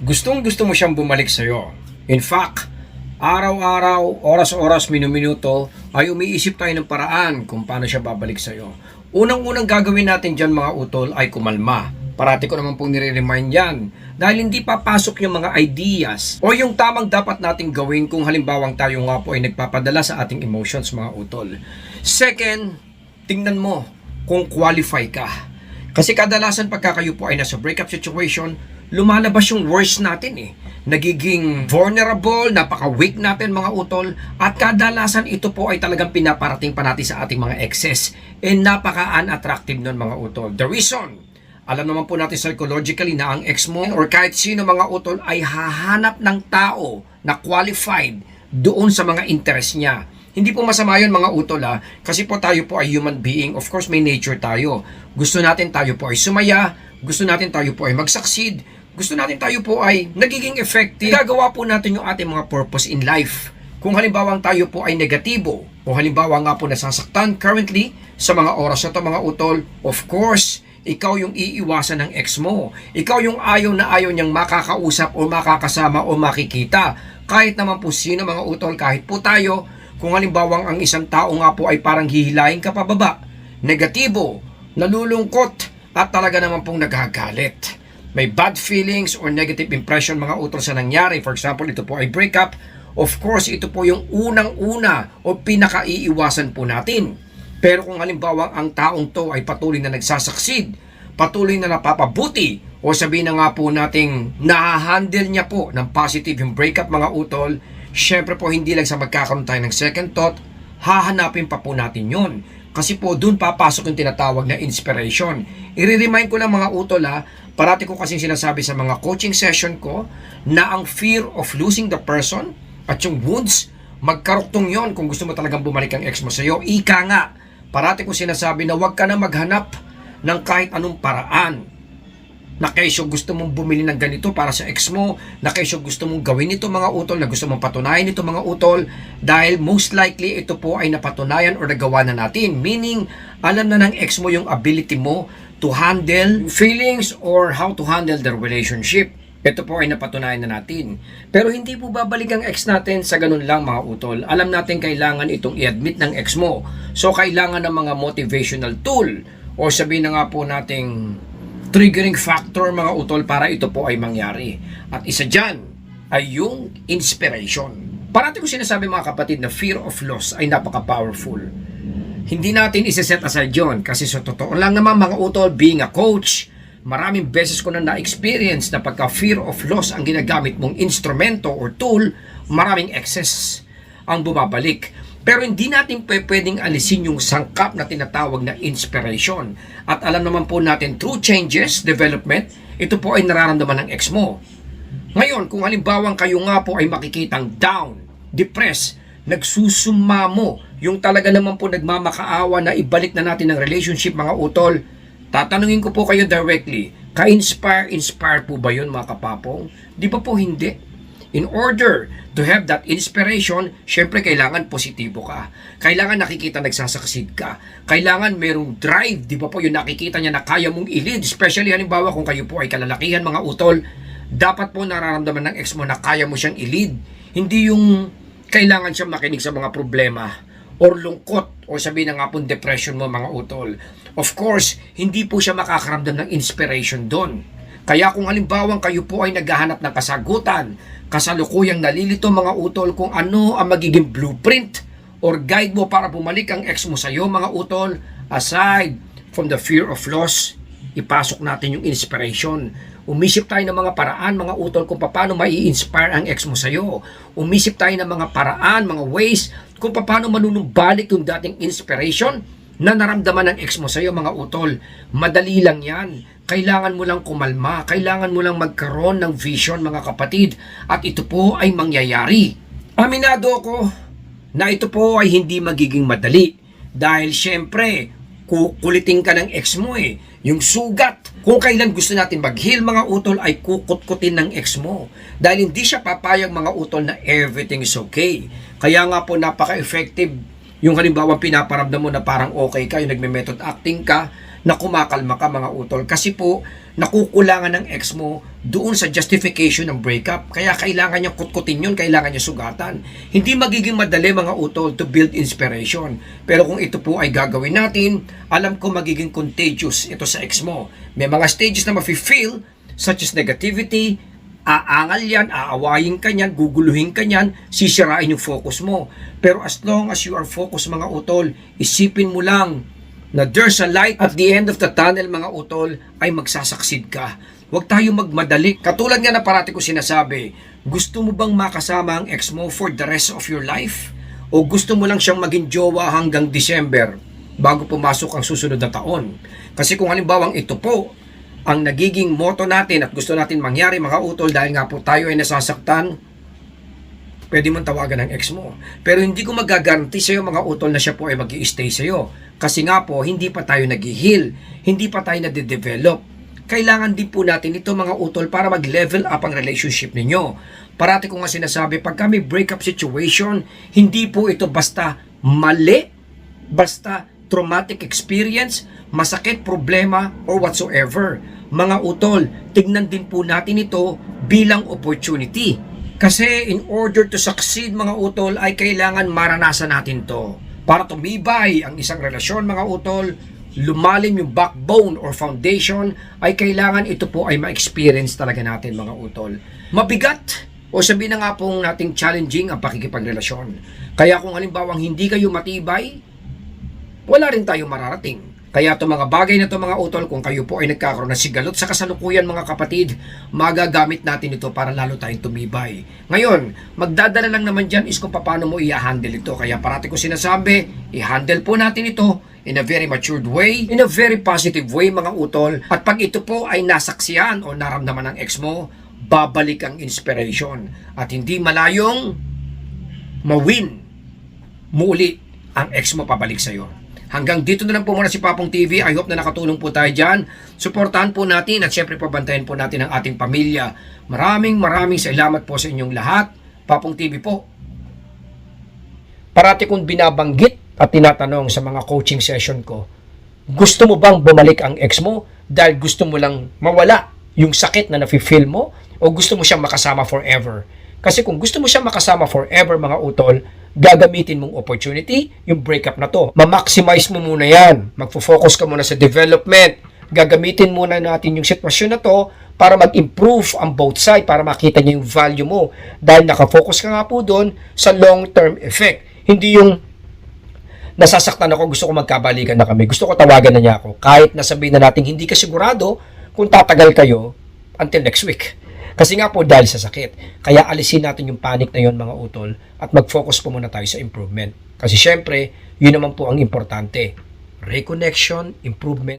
gustong gusto mo siyang bumalik sa'yo. In fact, araw-araw, oras-oras, minuminuto, ay umiisip tayo ng paraan kung paano siya babalik sa'yo. Unang-unang gagawin natin dyan mga utol ay kumalma. Parati ko naman pong nire-remind yan dahil hindi papasok yung mga ideas o yung tamang dapat nating gawin kung halimbawang tayo nga po ay nagpapadala sa ating emotions mga utol. Second, tingnan mo kung qualify ka. Kasi kadalasan pagka kayo po ay nasa breakup situation, lumalabas yung worst natin eh. Nagiging vulnerable, napaka-weak natin mga utol, at kadalasan ito po ay talagang pinaparating pa natin sa ating mga exes. And napaka-unattractive nun mga utol. The reason, alam naman po natin psychologically na ang ex mo or kahit sino mga utol ay hahanap ng tao na qualified doon sa mga interest niya. Hindi po masama yun mga utol ha, kasi po tayo po ay human being, of course may nature tayo. Gusto natin tayo po ay sumaya, gusto natin tayo po ay mag-succeed, gusto natin tayo po ay nagiging effective. Gagawa po natin yung ating mga purpose in life. Kung halimbawa tayo po ay negatibo, o halimbawa nga po nasasaktan currently sa mga oras na to mga utol, of course, ikaw yung iiwasan ng ex mo. Ikaw yung ayaw na ayaw niyang makakausap o makakasama o makikita. Kahit naman po sino mga utol, kahit po tayo, kung halimbawang ang isang tao nga po ay parang hihilahin ka pababa, negatibo, nalulungkot, at talaga naman pong nagagalit. May bad feelings or negative impression mga utol sa nangyari. For example, ito po ay breakup. Of course, ito po yung unang-una o pinakaiiwasan po natin. Pero kung halimbawa ang taong to ay patuloy na nagsasucceed, patuloy na napapabuti, o sabihin na nga po nating nahahandle niya po ng positive yung breakup mga utol, syempre po hindi lang sa magkakaroon tayo ng second thought, hahanapin pa po natin yon. Kasi po doon papasok yung tinatawag na inspiration. I-remind ko lang mga utol ha, parati ko kasi sinasabi sa mga coaching session ko na ang fear of losing the person at yung wounds, magkaruktong yon kung gusto mo talagang bumalik ang ex mo sa'yo. Ika nga, parati ko sinasabi na huwag ka na maghanap ng kahit anong paraan na kesyo gusto mong bumili ng ganito para sa ex mo, na kesyo gusto mong gawin ito mga utol, na gusto mong patunayan ito mga utol, dahil most likely ito po ay napatunayan or nagawa na natin. Meaning, alam na ng ex mo yung ability mo to handle feelings or how to handle the relationship. Ito po ay napatunayan na natin. Pero hindi po babalik ang ex natin sa ganun lang mga utol. Alam natin kailangan itong i-admit ng ex mo. So kailangan ng mga motivational tool o sabihin na nga po nating triggering factor mga utol para ito po ay mangyari. At isa dyan ay yung inspiration. Parati ko sinasabi mga kapatid na fear of loss ay napaka-powerful. Hindi natin isa-set aside yun kasi sa totoo lang naman mga utol, being a coach, maraming beses ko na na-experience na pagka fear of loss ang ginagamit mong instrumento or tool, maraming excess ang bumabalik. Pero hindi natin pwedeng alisin yung sangkap na tinatawag na inspiration. At alam naman po natin, through changes, development, ito po ay nararamdaman ng ex mo. Ngayon, kung halimbawang kayo nga po ay makikitang down, depressed, nagsusumamo, yung talaga naman po nagmamakaawa na ibalik na natin ang relationship mga utol, tatanungin ko po kayo directly, ka-inspire, inspire po ba yun mga kapapong? Di ba po hindi? In order to have that inspiration, syempre kailangan positibo ka. Kailangan nakikita nagsasaksid ka. Kailangan merong drive, di ba po yung nakikita niya na kaya mong i-lead. Especially halimbawa kung kayo po ay kalalakihan mga utol, dapat po nararamdaman ng ex mo na kaya mo siyang i-lead. Hindi yung kailangan siyang makinig sa mga problema or lungkot o sabihin na nga po depression mo mga utol. Of course, hindi po siya makakaramdam ng inspiration doon. Kaya kung halimbawang kayo po ay naghahanap ng kasagutan, kasalukuyang nalilito mga utol kung ano ang magiging blueprint or guide mo para bumalik ang ex mo sa iyo mga utol, aside from the fear of loss, ipasok natin yung inspiration. Umisip tayo ng mga paraan, mga utol, kung paano mai-inspire ang ex mo sa iyo. Umisip tayo ng mga paraan, mga ways, kung paano manunumbalik yung dating inspiration na naramdaman ng ex mo sa iyo, mga utol. Madali lang yan. Kailangan mo lang kumalma. Kailangan mo lang magkaroon ng vision, mga kapatid. At ito po ay mangyayari. Aminado ko na ito po ay hindi magiging madali. Dahil syempre, kukulitin ka ng ex mo eh. Yung sugat. Kung kailan gusto natin mag-heal mga utol ay kukutkutin ng ex mo. Dahil hindi siya papayag mga utol na everything is okay. Kaya nga po napaka-effective yung halimbawa pinaparamdam mo na parang okay ka, yung nagme-method acting ka, na kumakalma ka mga utol. Kasi po, nakukulangan ng ex mo doon sa justification ng breakup. Kaya kailangan niya kutkutin yun, kailangan niya sugatan. Hindi magiging madali mga utol to build inspiration. Pero kung ito po ay gagawin natin, alam ko magiging contagious ito sa ex mo. May mga stages na mafe-feel such as negativity, aangal yan, aawayin ka niyan, guguluhin ka niyan, sisirain yung focus mo. Pero as long as you are focused mga utol, isipin mo lang na there's a light at the end of the tunnel mga utol ay magsasaksid ka. Huwag tayo magmadali. Katulad nga na parati ko sinasabi, gusto mo bang makasama ang ex mo for the rest of your life? O gusto mo lang siyang maging jowa hanggang December bago pumasok ang susunod na taon? Kasi kung halimbawang ito po ang nagiging motto natin at gusto natin mangyari mga utol dahil nga po tayo ay nasasaktan, pwede mong tawagan ng ex mo. Pero hindi ko magagaranti sa iyo mga utol na siya po ay mag stay sa iyo. Kasi nga po, hindi pa tayo nag-heal, hindi pa tayo nade-develop. Kailangan din po natin ito mga utol para mag-level up ang relationship ninyo. Parati ko nga sinasabi, pag kami breakup situation, hindi po ito basta mali, basta traumatic experience, masakit, problema, or whatsoever. Mga utol, tignan din po natin ito bilang opportunity. Kasi in order to succeed mga utol ay kailangan maranasan natin to. Para tumibay ang isang relasyon mga utol, lumalim yung backbone or foundation, ay kailangan ito po ay ma-experience talaga natin mga utol. Mabigat o sabihin na nga pong nating challenging ang pakikipagrelasyon. Kaya kung halimbawang hindi kayo matibay, wala rin tayo mararating. Kaya itong mga bagay na ito mga utol, kung kayo po ay nagkakaroon ng sigalot sa kasalukuyan mga kapatid, magagamit natin ito para lalo tayong tumibay. Ngayon, magdadala lang naman dyan is kung paano mo i-handle ito. Kaya parati ko sinasabi, i-handle po natin ito in a very matured way, in a very positive way mga utol. At pag ito po ay nasaksiyan o naramdaman ng ex mo, babalik ang inspiration. At hindi malayong mawin muli ang ex mo pabalik sa'yo. Hanggang dito na lang po muna si Papong TV. I hope na nakatulong po tayo dyan. Suportahan po natin at syempre pabantayan po natin ang ating pamilya. Maraming maraming salamat po sa inyong lahat. Papong TV po. Parati kong binabanggit at tinatanong sa mga coaching session ko, gusto mo bang bumalik ang ex mo dahil gusto mo lang mawala yung sakit na nafe-feel mo o gusto mo siyang makasama forever? Kasi kung gusto mo siyang makasama forever mga utol, gagamitin mong opportunity, yung breakup na to. Ma-maximize mo muna yan. Magfo-focus ka muna sa development. Gagamitin muna natin yung sitwasyon na to para mag-improve ang both side, para makita niyo yung value mo. Dahil nakafocus ka nga po doon sa long-term effect. Hindi yung nasasaktan ako, gusto ko magkabalikan na kami. Gusto ko tawagan na niya ako. Kahit nasabihin na natin hindi ka sigurado kung tatagal kayo until next week. Kasi nga po dahil sa sakit. Kaya alisin natin yung panic na yon mga utol at mag-focus po muna tayo sa improvement. Kasi syempre, yun naman po ang importante. Reconnection, improvement,